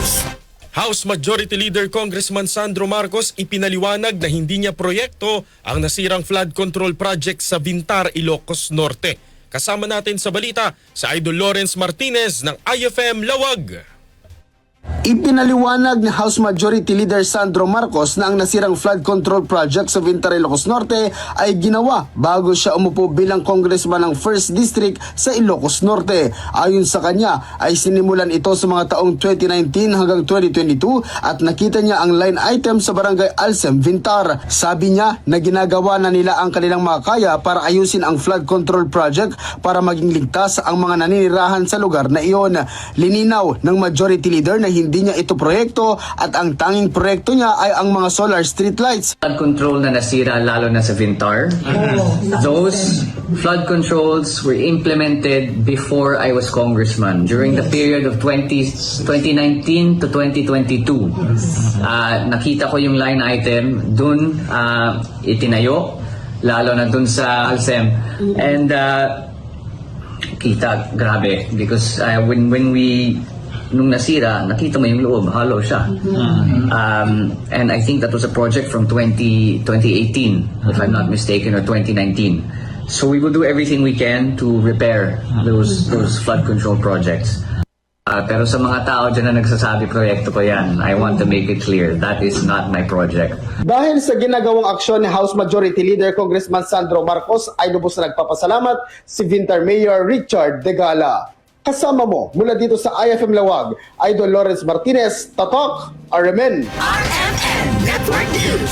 News. House Majority Leader Congressman Sandro Marcos ipinaliwanag na hindi niya proyekto ang nasirang flood control project sa Vintar, Ilocos Norte. Kasama natin sa balita sa Idol Lawrence Martinez ng IFM Lawag. Ipinaliwanag ni House Majority Leader Sandro Marcos na ang nasirang flood control project sa Vintar, Ilocos Norte ay ginawa bago siya umupo bilang congressman ng 1st District sa Ilocos Norte. Ayon sa kanya ay sinimulan ito sa mga taong 2019 hanggang 2022 at nakita niya ang line item sa barangay Alsem, Vintar. Sabi niya na ginagawa na nila ang kanilang makakaya para ayusin ang flood control project para maging ligtas ang mga naninirahan sa lugar na iyon. Lininaw ng Majority Leader na hindi niya ito proyekto at ang tanging proyekto niya ay ang mga solar street lights. flood control na nasira lalo na sa Vintar. Those flood controls were implemented before I was congressman during the period of 20, 2019 to 2022. Ah, nakita ko yung line item dun ah, itinayo lalo na dun sa Alsem and ah, kita grabe because uh, when when we nung nasira nakita mo yung loob hollow siya. Um, and I think that was a project from 20 2018 if I'm not mistaken or 2019 so we will do everything we can to repair those those flood control projects. Uh, pero sa mga tao dyan na nagsasabi proyekto ko yan, I want to make it clear, that is not my project. Dahil sa ginagawang aksyon ni House Majority Leader Congressman Sandro Marcos ay lubos na nagpapasalamat si Vintar Mayor Richard Degala. Kasama mo mula dito sa IFM Lawag, Idol Lawrence Martinez, Tatok, RMN. RMN Network News.